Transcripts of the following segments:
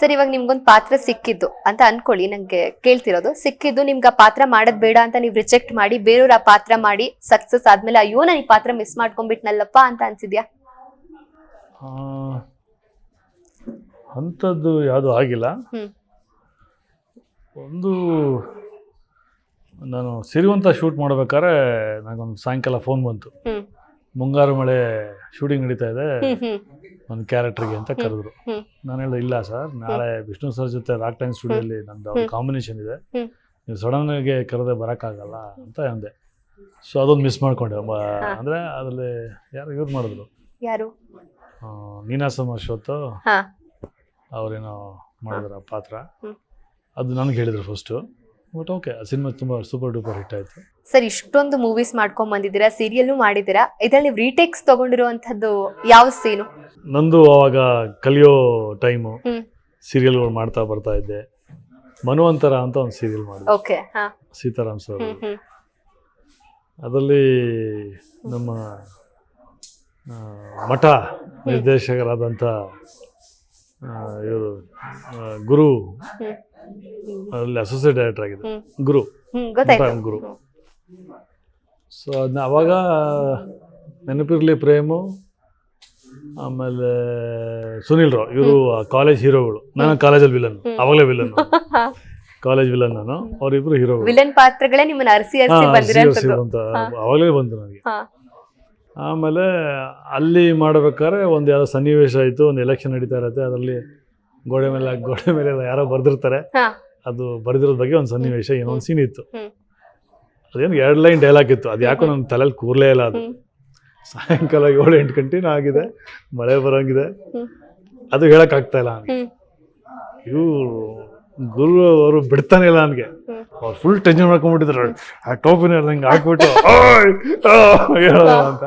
Sir ಇವಾಗ ನಿಮ್ಗೊಂದು ಪಾತ್ರ ಸಿಕ್ಕಿದ್ದು ಅಂತ ಅನ್ಕೊಳ್ಳಿ ನಂಗೆ ಕೇಳ್ತಿರೋದು. ಸಿಕ್ಕಿದ್ದು ನಿಮ್ಗೆ ಆ ಪಾತ್ರ ಮಾಡೋದ್ ಬೇಡ ಅಂತ ನೀವು ರಿಜೆಕ್ಟ್ ಮಾಡಿ ಬೇರೆಯವ್ರ ಆ ಪಾತ್ರ ಮಾಡಿ ಸಕ್ಸಸ್ ಆದ್ಮೇಲೆ ಅಯ್ಯೋ ನಾನು ಈ ಪಾತ್ರ ಮಿಸ್ ಮಾಡ್ಕೊಂಡ್ಬಿಟ್ನಲ್ಲಪ್ಪ ಅಂತ ಅನ್ಸಿದ್ಯಾ? ಅಂಥದ್ದು ಯಾವುದು ಆಗಿಲ್ಲ. ಹ್ಮ್. ಒಂದು ನಾನು ಸಿರಿವಂತ ಶೂಟ್ ಮಾಡ್ಬೇಕಾದ್ರೆ ನನಗೊಂದು ಸಾಯಂಕಾಲ ಫೋನ್ ಬಂತು. ಹ್ಮ್. ಮುಂಗಾರು ಮಳೆ ಶೂಟಿಂಗ್ ನಡೀತಾ ಇದೆ. ಒಂದು ಕ್ಯಾರೆಕ್ಟರ್ಗೆ ಅಂತ ಕರೆದ್ರು. ನಾನು ಹೇಳಿದೆ ಇಲ್ಲ ಸರ್ ನಾಳೆ ವಿಷ್ಣು ಸರ್ ಜೊತೆ ರಾಕ್ ಟೈಮ್ ಸ್ಟುಡಿಯೋಲಿ ನಂದು ಅವ್ರ ಕಾಂಬಿನೇಷನ್ ಇದೆ. ನೀವು ಸಡನ್ನಾಗಿ ಕರೆದೆ ಬರೋಕ್ಕಾಗಲ್ಲ ಅಂತ ಅಂದೆ. ಸೊ ಅದೊಂದು ಮಿಸ್ ಮಾಡ್ಕೊಂಡೆ. ಅಂದ್ರೆ ಅಂದರೆ ಅದರಲ್ಲಿ ಯಾರು ಯೂಸ್ ಮಾಡಿದ್ರು? ಯಾರು? ನೀನಾಸಮ್ ನೀನಾಸಂ ಅಶ್ವತ್ತು ಅವರೇನೋ ಮಾಡಿದ್ರು ಆ ಪಾತ್ರ ಅದು ನನಗೆ ಹೇಳಿದ್ರು ಫಸ್ಟು ಬಟ್ ಓಕೆ ಸಿನಿಮಾ ತುಂಬಾ ಸೂಪರ್ ಡೂಪರ್ ಹಿಟ್ ಆಯ್ತು. ಸರ್ ಇಷ್ಟೊಂದು ಮೂವೀಸ್ ಮಾಡ್ಕೊಂಡ್ ಬಂದಿದ್ದೀರಾ? ಸೀರಿಯಲ್ ಮಾಡಿದ್ದೀರಾ? ಇದರಲ್ಲಿ ನೀವು ರೀಟೇಕ್ಸ್ ತಗೊಂಡಿರುವಂತದ್ದು ಯಾವ ಸೀನು ನಂದು ಅವಾಗ ಕಲಿಯೋ ಟೈಮು ಸೀರಿಯಲ್ ಸೀರಿಯಲ್ಗಳು ಮಾಡ್ತಾ ಬರ್ತಾ ಇದ್ದೆ. ಮನುವಂತರ ಅಂತ ಒಂದು ಸೀರಿಯಲ್ ಮಾಡಿದೆ ಓಕೆ ಹಾ. Seetharam sir hmm hmm. ಅದರಲ್ಲಿ ನಮ್ಮ ಆ, ಮಠ ನಿರ್ದೇಶಕರಾದಂಥ ಇವರು ಗುರು. ಅಲ್ಲಿ ಅಸೋಸಿಯೇಟ್ ಡೈರೆಕ್ಟರ್ ಆಗಿದೆ. ಗುರು. ಗುರು. ಸೊ ಅದನ್ನ ಅವಾಗ ನೆನಪಿರ್ಲಿ ಪ್ರೇಮು ಆಮೇಲೆ ಸುನಿಲ್ ರಾವ್. ಇವರು ಕಾಲೇಜ್ ಹೀರೋಗಳು. ನಾನು ಕಾಲೇಜಲ್ಲಿ ವಿಲನ್ ಅವಾಗಲೇ ವಿಲನ್ ಕಾಲೇಜ್ ವಿಲನ್ ನಾನು. ಅವರಿಬ್ರು ಹೀರೋಗಳು. ವಿಲನ್ ಪಾತ್ರಗಳೇ ನಿಮ್ಮನ್ನ ಅರಸಿ ಅರಸಿ. ಅವಾಗಲೇ ಬಂತು ನನಗೆ. ಆಮೇಲೆ ಅಲ್ಲಿ ಮಾಡ್ಬೇಕಾದ್ರೆ ಒಂದು ಯಾವುದೋ ಸನ್ನಿವೇಶ ಆಯಿತು ಒಂದು ಎಲೆಕ್ಷನ್ ನಡೀತಾ ಇರುತ್ತೆ ಅದರಲ್ಲಿ ಗೋಡೆ ಮೇಲೆ ಗೋಡೆ ಮೇಲೆ ಯಾರೋ ಬರೆದಿರ್ತಾರೆ. ಅದು ಬರೆದಿರೋದ್ ಬಗ್ಗೆ ಒಂದು ಸನ್ನಿವೇಶ ಏನೋ ಒಂದು ಸೀನ್ ಇತ್ತು. ಅದೇನು ಎರಡು ಲೈನ್ ಡೈಲಾಗ್ ಇತ್ತು ಅದು ಯಾಕೋ ನನ್ನ ತಲೆಯಲ್ಲಿ ಕೂರ್ಲೇ ಇಲ್ಲ ಅದು. ಸಾಯಂಕಾಲ ಏಳು ಎಂಟು ಗಂಟೆನೂ ಆಗಿದೆ ಮಳೆ ಬರೋಂಗಿದೆ. ಅದು ಹೇಳೋಕ್ಕಾಗ್ತಾ ಇಲ್ಲ. ಇವು ಗುರು ಅವರು ಬಿಡ್ತಾನೆ ಇಲ್ಲ ನನಗೆ. ಅವ್ರು ಫುಲ್ ಟೆನ್ಷನ್ ಮಾಡ್ಕೊಂಡ್ಬಿಟ್ಟಿದ್ರು. ಆ ಟೋಪಿನ ನಂಗೆ ಹಾಕ್ಬಿಟ್ಟು ಅಂತ.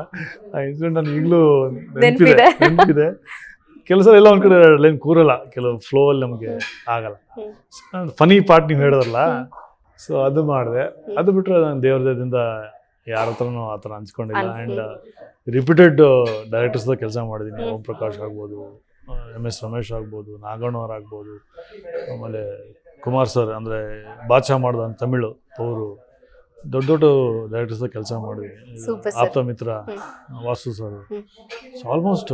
ಆ ಇನ್ಸಿಡೆಂಟ್ ನಾನು ಈಗಲೂ ನೆನಪಿದೆ ನೆನ್ಪಿದೆ. ಕೆಲಸ ಎಲ್ಲ ಒಂದು ಕಡೆ ಲೈನ್ ಕೂರಲ್ಲ. ಕೆಲವು ಫ್ಲೋ ಅಲ್ಲಿ ನಮಗೆ ಆಗಲ್ಲ. ಫನಿ ಪಾರ್ಟ್ ನೀವು ಹೇಳಿದ್ರಲ್ಲ? ಸೊ ಅದು ಮಾಡಿದೆ. ಅದು ಬಿಟ್ಟರೆ ನಾನು ದೇವ್ರ ದಯದಿಂದ ಯಾರ ಹತ್ರನೂ ಆ ಥರ ಹಂಚ್ಕೊಂಡಿಲ್ಲ ಅನ್- ಆ್ಯಂಡ್ ರಿಪೀಟೆಡ್ ಡೈರೆಕ್ಟರ್ಸ್ದ ಕೆಲಸ ಮಾಡಿದ್ದೀನಿ ಓಂ ಪ್ರಕಾಶ್ ಆಗ್ಬೋದು. ಎಂ ಎಸ್ ರಮೇಶ್ ಆಗ್ಬೋದು ನಾಗಣ್ಣವ್ರು ಆಗ್ಬೋದು ಆಮೇಲೆ ಕುಮಾರ್ ಸರ್ ಅಂದರೆ ಬಾದ್ಶಾ ಮಾಡ್ದ ತಮಿಳು ಅವರು ದೊಡ್ಡ ದೊಡ್ಡ ಡೈರೆಕ್ಟರ್ಸ್ ಕೆಲಸ ಮಾಡಿದ್ವಿ. Aptha Mitra Vasu sir. So almost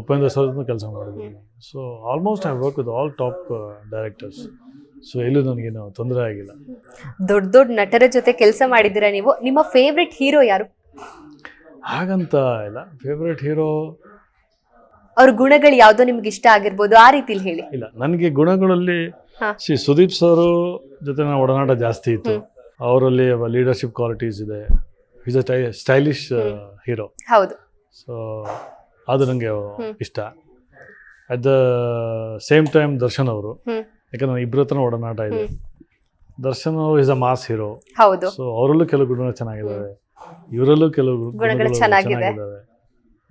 Upendra sir ಕೆಲಸ ಮಾಡಿದ್ವಿ. So almost I work with all top directors so ಎಲ್ಲೂ ನನಗೇನು ತೊಂದರೆ ಆಗಿಲ್ಲ. ದೊಡ್ಡ ದೊಡ್ಡ ನಟರ ಜೊತೆ ಕೆಲಸ ಮಾಡಿದ್ದೀರಾ ನೀವು? ನಿಮ್ಮ ಫೇವ್ರೆಟ್ ಹೀರೋ ಯಾರು? ಹಾಗಂತ ಇಲ್ಲ. ಫೇವ್ರೆಟ್ ಹೀರೋ ಅವ್ರ ಗುಣಗಳು ಯಾವ್ದೋ ನಿಮ್ಗೆ ಇಷ್ಟ ಆಗಿರ್ಬೋದು ಆ ರೀತಿಲಿ ಹೇಳಿ. ಇಲ್ಲ ನನಗೆ ಗುಣಗಳಲ್ಲಿ ಹಾ. ಶ್ರೀ ಸುದೀಪ್ ಸರ್ ಜೊತೆ ನಾನು ಒಡನಾಟ ಜಾಸ್ತಿ ಇತ್ತು. ಅವರಲ್ಲಿ ಲೀಡರ್ಶಿಪ್ ಕ್ವಾಲಿಟೀಸ್ ಇದೆ. ಈಸ್ ಅ ಸ್ಟೈಲಿಶ್ ಹೀರೋ ಹೌದು. ಸೊ ಅದು ನನಗೆ ಇಷ್ಟ. At the same time Darshan ಅವರು. ಹ್ಮ್. ಯಾಕಂದ್ರೆ ಇಬ್ಬರ ಹತ್ರ ಒಡನಾಟ ಇದೆ. ಹ್ಮ್. ದರ್ಶನ್ ಅವರು ಇಸ್ ಅ ಮಾಸ್ ಹೀರೋ ಹೌದು. ಸೊ ಅವರಲ್ಲೂ ಕೆಲವು ಗುಣ ಚೆನ್ನಾಗಿದ್ದಾವೆ. ಇವರಲ್ಲೂ ಕೆಲವು ಗುಣಗಳು ಗುಣಗಳು ಚೆನ್ನಾಗಿದೆ. ಚೆನ್ನಾಗಿದ್ದಾವೆ.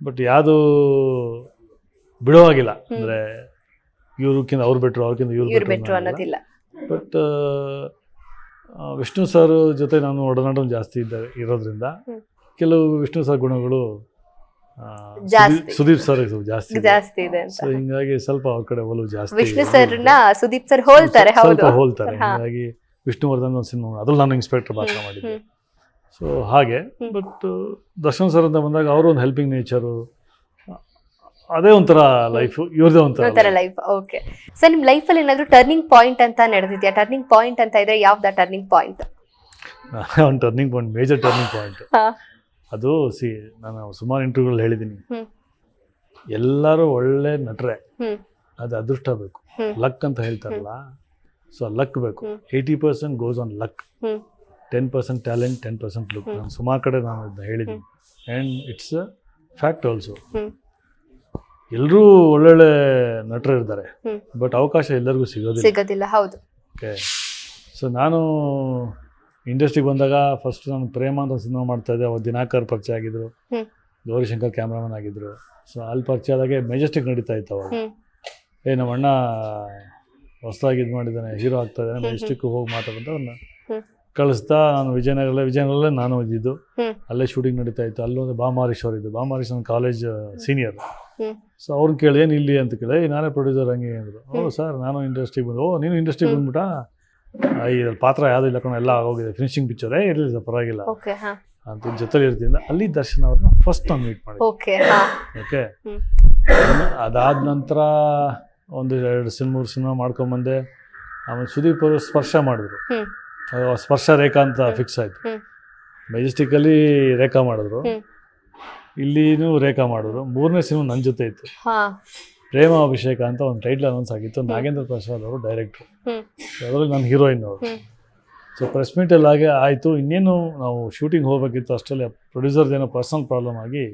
ಬಟ್ ಯಾವುದು ಬಿಡುವಾಗಿಲ್ಲ ಆಗಿಲ್ಲ ಅಂದ್ರೆ ಇವ್ರಕ್ಕಿಂತ ಅವ್ರು ಬಿಟ್ರು ಅವ್ರಕ್ಕಿಂತ ಇವ್ರು ಇವ್ರು ಬಿಟ್ರು ಅನ್ನೋದಿಲ್ಲ ಬಟ್ ವಿಷ್ಣು ಸರ್ ಜೊತೆ ನಾನು ಒಡನಾಟ ಜಾಸ್ತಿ ಇದ್ದ ಇರೋದ್ರಿಂದ ಹ್ಮ್. ಕೆಲವು ವಿಷ್ಣು ಸರ್ ಗುಣಗಳು ಆ, ಜಾಸ್ತಿ. ಸುದೀಪ್- ಸುದೀಪ್ ಸರ್ ಜಾಸ್ತಿ ಇದೆ. ಜಾಸ್ತಿ ಇದೆ ಅಂತ ಸೊ ಹಿಂಗಾಗಿ ಸ್ವಲ್ಪ ಅವ್ರ ಕಡೆ ಒಲವು ಜಾಸ್ತಿ ವಿಷ್ಣು ಇದೆ. ಸರ್ನ ಸುದೀಪ್ ಸರ್ ಹೋಲ್ತಾರೆ ಸ್ವಲ್ಪ ಹೌದು ಹೋಲ್ತಾರೆ ಹಾ. ಹಿಂಗಾಗಿ ವಿಷ್ಣುವರ್ಧನ್ ಒಂದು ಸಿನಿಮಾ ಅದ್ರಲ್ಲಿ ನಾನು ಇನ್ಸ್ಪೆಕ್ಟರ್ ಭಾಷಣ ಮಾಡಿದ್ದೆ ಸೊ ಹಾಗೆ ಹ್ಮ್. ಬಟ್ ದರ್ಶನ್ ಸರ್ ಅಂತ ಬಂದಾಗ ಅವರು ಒಂದು ಹೆಲ್ಪಿಂಗ್ ನೇಚರು ಅದೇ ಒಂಥರ ಲೈಫ್ ಇವ್ರದೇ ಒಂಥರ ಲೈಫ್ ಓಕೆ ಸರ್ ನಿಮ್ಮ ಲೈಫ್ ಅಲ್ಲಿ ಏನಾದ್ರು ಟರ್ನಿಂಗ್ ಪಾಯಿಂಟ್ ಅಂತ ನಡೆದಿದ್ಯಾ? ಟರ್ನಿಂಗ್ ಪಾಯಿಂಟ್ ಅಂತ ಇದ್ರೆ ಯಾವ್ದಾ ಟರ್ನಿಂಗ್ ಪಾಯಿಂಟ್ ಒಂದು turning point major turning point. ಅದು ಸಿ ನಾನು ಸುಮಾರು ಇಂಟರ್ವ್ಯೂಗಳು ಹೇಳಿದ್ದೀನಿ ಎಲ್ಲರೂ ಒಳ್ಳೆ ನಟರೆ. ಅದು ಅದೃಷ್ಟ ಬೇಕು. ಲಕ್ ಅಂತ ಹೇಳ್ತಾರಲ್ಲ ಸೊ ಲಕ್ ಬೇಕು. Eighty percent goes on luck ten percent talent ten percent look ನಾನು ಸುಮಾರು ಕಡೆ ನಾನು ಅದನ್ನ ಹೇಳಿದ್ದೀನಿ ಆ್ಯಂಡ್ ಇಟ್ಸ್ ಫ್ಯಾಕ್ಟ್ ಆಲ್ಸೋ ಎಲ್ಲರೂ ಒಳ್ಳೊಳ್ಳೆ ನಟರು ಇರ್ತಾರೆ. ಬಟ್ ಅವಕಾಶ ಎಲ್ಲರಿಗೂ ಸಿಗೋದಿಲ್ಲ. ಸಿಗೋದಿಲ್ಲ ಹೌದು. ಓಕೆ ಸೊ ನಾನು ಇಂಡಸ್ಟ್ರಿಗೆ ಬಂದಾಗ ಫಸ್ಟ್ ನಾನು ಪ್ರೇಮ ಅಂತ ಸಿನಿಮಾ ಮಾಡ್ತಾ ಇದ್ದೆ. ಅವ್ರು ದಿನಾಕರ್ ಪರಿಚಯ ಆಗಿದ್ರು. ಗೌರಿಶಂಕರ್ ಕ್ಯಾಮ್ರಾಮನ್ ಆಗಿದ್ರು. ಸೊ ಅಲ್ಲಿ ಪರಿಚಯ ಆದಾಗೆ ಮೆಜೆಸ್ಟಿಕ್ ನಡೀತಾ ಇತ್ತು ಅವಾಗ. ಏ ನಮ್ಮ ಅಣ್ಣ ಹೊಸದಾಗಿ ಇದು ಮಾಡಿದ್ದಾನೆ ಹೀರೋ ಆಗ್ತಾ ಇದ್ದಾನೆ. ಮೆಜೆಸ್ಟಿಕ್ ಹೋಗಿ ಮಾತಾಡಂತ ಅವ್ರನ್ನ. ಕಳಿಸ್ತಾ ನಾನು ವಿಜಯನಗರಲ್ಲೇ ವಿಜಯನಗರಲ್ಲೇ ನಾನು ಇದ್ದಿದ್ದು. ಅಲ್ಲೇ ಶೂಟಿಂಗ್ ನಡೀತಾ ಇತ್ತು. ಅಲ್ಲೊಂದು ಬಾಮಾರೀಶ್ ಅವರು ಇದ್ದು ಬಾಮಾರೀಶ್ ನನ್ನ ಕಾಲೇಜ್ ಸೀನಿಯರ್. ಸೊ ಅವ್ರನ್ನ ಕೇಳಿ ಏನು ಇಲ್ಲಿ? ಅಂತ ಕೇಳಿ "ಏ, ನಾನೇ ಪ್ರೊಡ್ಯೂಸರ್ ಹಂಗೆ ಅಂದರು. ಓ ಸರ್ ನಾನು ಇಂಡಸ್ಟ್ರಿಗೆ ಬಂದು. ಓ ನೀನು ಇಂಡಸ್ಟ್ರಿಗೆ ಬಂದ್ಬಿಟ್ಟ ಈ ಪಾತ್ರ ಯಾವುದೂ ಇಲ್ಲ ಕಣ ಎಲ್ಲ ಆಗೋಗಿದೆ. ಫಿನಿಶಿಂಗ್ ಪಿಕ್ಚರೇ ಇರಲಿಲ್ಲ ಸರ್ ಪರವಾಗಿಲ್ಲ. ಅಂತ ಜೊತೆಲಿ ಇರ್ತೀನಿ ಅಲ್ಲಿ ದರ್ಶನ್ ಅವ್ರನ್ನ ಫಸ್ಟ್ ನಾನು ಮೀಟ್ ಮಾಡಿ ಓಕೆ ಅದಾದ ನಂತರ ಒಂದು ಎರಡು ಸಿನಿಮಾ ಮೂರು ಸಿನಿಮಾ ಮಾಡ್ಕೊಂಬಂದೆ ಆಮೇಲೆ ಸುದೀಪ್ ಅವರು ಸ್ಪರ್ಶ ಮಾಡಿದ್ರು. ಸ್ಪರ್ಶ ರೇಖಾ ಅಂತ ಫಿಕ್ಸ್ ಆಯಿತು. ಮೆಜೆಸ್ಟಿಕಲಿ ಮೆಜೆಸ್ಟಿಕಲ್ಲಿ ರೇಖಾ ಮಾಡಿದ್ರು. ಇಲ್ಲಿನೂ ರೇಖಾ ಮಾಡಿದ್ರು ಮೂರನೇ ಸಿನಿಮಾ ನನ್ನ ಜೊತೆ ಇತ್ತು. ಪ್ರೇಮ ಅಭಿಷೇಕ ಅಂತ ಒಂದು ಟೈಟ್ಲ್ ಅನೌನ್ಸ್ ಆಗಿತ್ತು. ನಾಗೇಂದ್ರ ಪ್ರಸಾದ್ ಅವರು ಡೈರೆಕ್ಟ್ರು ಅದರಲ್ಲಿ ನಾನು ಹೀರೋಯಿನ್ ಅವರು. ಸೊ ಪ್ರೆಸ್ ಮೀಟಲ್ಲಿ ಹಾಗೆ ಆಯಿತು. ಇನ್ನೇನು ನಾವು ಶೂಟಿಂಗ್ ಹೋಗಬೇಕಿತ್ತು ಅಷ್ಟರಲ್ಲಿ ಪ್ರೊಡ್ಯೂಸರ್ದು ಏನೋ ಪರ್ಸನಲ್ ಪ್ರಾಬ್ಲಮ್ ಆಗಿ.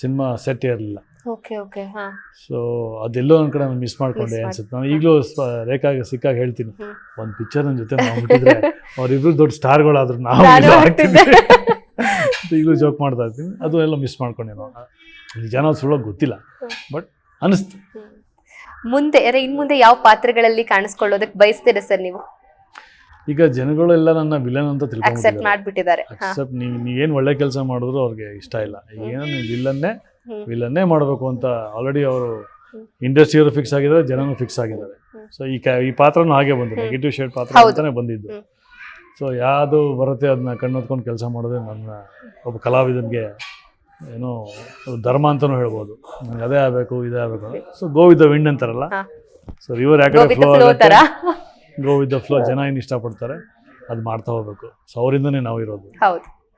ಸಿನಿಮಾ ಸೆಟ್ ಇರಲಿಲ್ಲ ಓಕೆ ಓಕೆ ಹಾ. ಸೊ ಅದೆಲ್ಲೋ ಒಂದು ಕಡೆ ನಾನು ಮಿಸ್ ಮಾಡ್ಕೊಂಡೆ ಅನ್ಸುತ್ತೆ. ನಾನು ಈಗಲೂ ರೇಖಾಗ ಸಿಕ್ಕಾಗ ಹೇಳ್ತೀನಿ. ಒಂದು ಪಿಕ್ಚರ್ ನನ್ನ ಜೊತೆ ಮಾಡ್ಬಿಟ್ಟಿದ್ರೆ ಅವರಿಬ್ರು ದೊಡ್ಡ ಸ್ಟಾರ್ಗಳಾದ್ರು ನಾವು ಅಂತ ಈಗಲೂ ಜೋಕ್ ಮಾಡ್ತಾ ಇರ್ತೀನಿ ಅದು ಎಲ್ಲ ಮಿಸ್ ಮಾಡ್ಕೊಂಡೆ ನಾವು ನಿಜಾನ ಸುಳ್ಳೋ ಗೊತ್ತಿಲ್ಲ. ಬಟ್ ಅನಿಸ್ತು. ಮುಂದೆ ಅರೆ ಇನ್ ಮುಂದೆ ಯಾವ ಪಾತ್ರಗಳಲ್ಲಿ ಕಾಣಿಸ್ಕೊಳ್ಳೋದಕ್ಕೆ ಬಯಸ್ತೀರಾ ಸರ್ ನೀವು? ಈಗ ಜನಗಳೆಲ್ಲ ನನ್ನ ವಿಲನ್ ಅಂತ ಅಕ್ಸೆಪ್ಟ್ ಮಾಡ್ಬಿಟ್ಟಿದ್ದಾರೆ. ಅಕ್ಸೆಪ್ಟ್ ನೀವು ನೀವೇನು ಒಳ್ಳೆ ಕೆಲಸ ಮಾಡಿದ್ರು ಅವ್ರಿಗೆ ಇಷ್ಟ ಇಲ್ಲ. ಏನೋ ನೀವು ವಿಲನ್ನೇ. ವಿಲನ್ನೇ ಮಾಡಬೇಕು ಅಂತ ಆಲ್ರೆಡಿ ಅವರು. ಇಂಡಸ್ಟ್ರಿಯವರು ಫಿಕ್ಸ್ ಆಗಿದ್ದಾರೆ ಜನನೂ ಫಿಕ್ಸ್ ಆಗಿದ್ದಾರೆ. ಸೊ ಈ ಕ ಈ ಪಾತ್ರನೂ ಹಾಗೆ ಬಂತು. ನೆಗೆಟಿವ್ ಶೇಡ್ ಪಾತ್ರ. ಅಂತಾನೆ ಬಂದಿದ್ದು. ಸೊ ಯಾವುದು ಬರುತ್ತೆ ಅದನ್ನ ಕಣ್ಣೊತ್ಕೊಂಡು ಕೆಲಸ ಮಾಡೋದೇ ನನ್ನ ಒಬ್ಬ ಕಲಾವಿದನಿಗೆ ಏನೋ ಧರ್ಮ ಅಂತಲೂ ಹೇಳ್ಬೋದು. ನನಗೆ ಅದೇ ಆಗಬೇಕು ಇದೇ ಆಗಬೇಕು. So go with the wind ಅಂತಾರಲ್ಲ. ಸೊ ರಿವರ್ ಯಾಕಡೆ ಫ್ಲೋ ಆಗುತ್ತೆ ಗೋ ವಿತ್ ದ ಫ್ಲೋ ಜನ ಏನು ಇಷ್ಟಪಡ್ತಾರೆ ಅದು ಮಾಡ್ತಾ ಹೋಗ್ಬೇಕು. ಸೊ ಅವರಿಂದನೇ ನಾವು ಇರೋದು ಹೌದು.